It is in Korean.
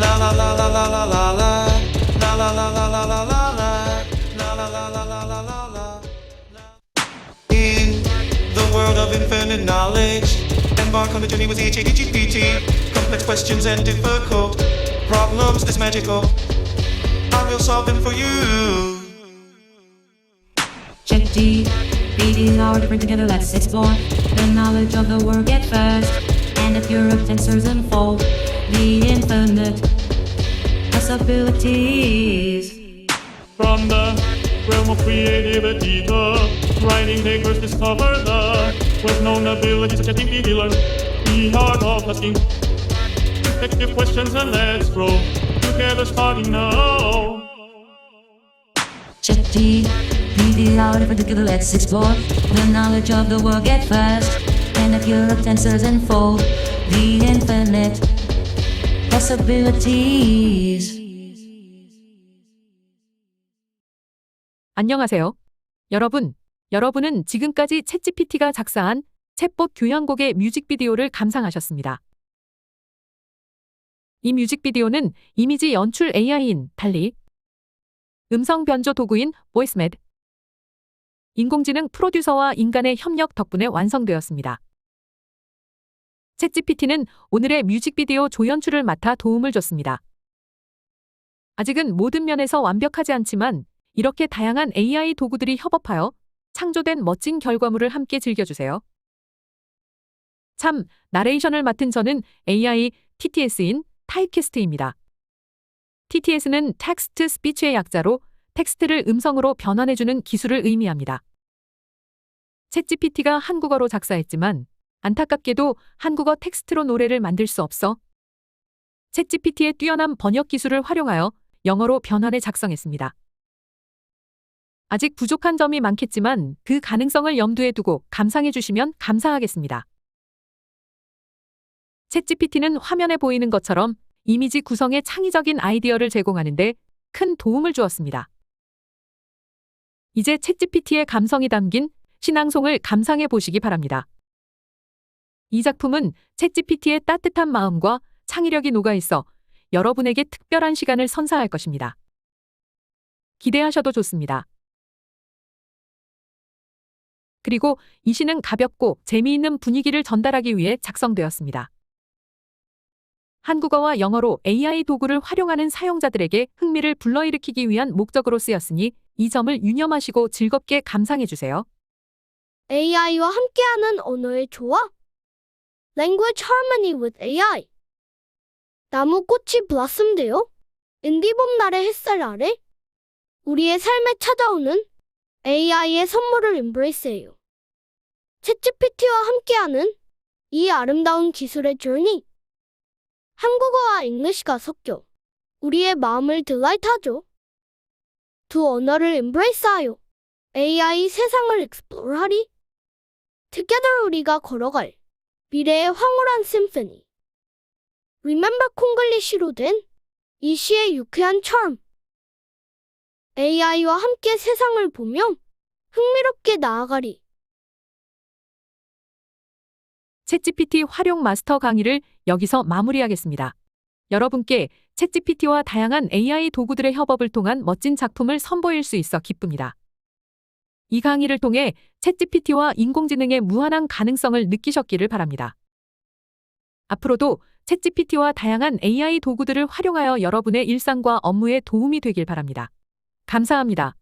La la la la la la la la. La la la la la la la world of infinite knowledge, embark on the journey with HADGPT. Complex questions and difficult problems is magical. I will solve them for you. Check D, reading our different together, let's explore the knowledge of the world at first. And if your tensors unfold, the infinite possibilities. From the realm of creativity, the writing makers discover the well-known abilities such as thinking healer, the art of asking effective questions, and let's grow together starting now. Check D, reading our different together, let's explore the knowledge of the world at first. And if your tensors unfold, the infinite. 안녕하세요. 여러분, 여러분은 지금까지 챗GPT가 작사한 챗봇 교양곡의 뮤직비디오를 감상하셨습니다. 이 뮤직비디오는 이미지 연출 AI인 달리 음성 변조 도구인 보이스메드 인공지능 프로듀서와 인간의 협력 덕분에 완성되었습니다. 챗GPT는 오늘의 뮤직비디오 조연출을 맡아 도움을 줬습니다. 아직은 모든 면에서 완벽하지 않지만 이렇게 다양한 AI 도구들이 협업하여 창조된 멋진 결과물을 함께 즐겨주세요. 참, 나레이션을 맡은 저는 AI TTS인 타이캐스트입니다. TTS는 텍스트 스피치의 약자로 텍스트를 음성으로 변환해주는 기술을 의미합니다. 챗GPT가 한국어로 작사했지만 안타깝게도 한국어 텍스트로 노래를 만들 수 없어 챗GPT의 뛰어난 번역 기술을 활용하여 영어로 변환해 작성했습니다. 아직 부족한 점이 많겠지만 그 가능성을 염두에 두고 감상해 주시면 감사하겠습니다. 챗GPT는 화면에 보이는 것처럼 이미지 구성에 창의적인 아이디어를 제공하는데 큰 도움을 주었습니다. 이제 챗GPT의 감성이 담긴 신앙송을 감상해 보시기 바랍니다. 이 작품은 챗GPT의 따뜻한 마음과 창의력이 녹아 있어 여러분에게 특별한 시간을 선사할 것입니다. 기대하셔도 좋습니다. 그리고 이 시는 가볍고 재미있는 분위기를 전달하기 위해 작성되었습니다. 한국어와 영어로 AI 도구를 활용하는 사용자들에게 흥미를 불러일으키기 위한 목적으로 쓰였으니 이 점을 유념하시고 즐겁게 감상해 주세요. AI와 함께하는 언어의 조화. Language Harmony with AI. 나무꽃이 블라썸되어 인디봄 날의 햇살 아래 우리의 삶에 찾아오는 AI의 선물을 embrace해요. 챗GPT와 함께하는 이 아름다운 기술의 journey. 한국어와 잉글리시가 섞여 우리의 마음을 딜라이트하죠. 두 언어를 embrace하여 AI 세상을 explore하리. Together 우리가 걸어갈 미래의 황홀한 심포니. Remember 콩글리시로 된 이 시의 유쾌한 charm. AI와 함께 세상을 보며 흥미롭게 나아가리. 챗GPT 활용 마스터 강의를 여기서 마무리하겠습니다. 여러분께 챗GPT와 다양한 AI 도구들의 협업을 통한 멋진 작품을 선보일 수 있어 기쁩니다. 이 강의를 통해 챗GPT와 인공지능의 무한한 가능성을 느끼셨기를 바랍니다. 앞으로도 챗GPT와 다양한 AI 도구들을 활용하여 여러분의 일상과 업무에 도움이 되길 바랍니다. 감사합니다.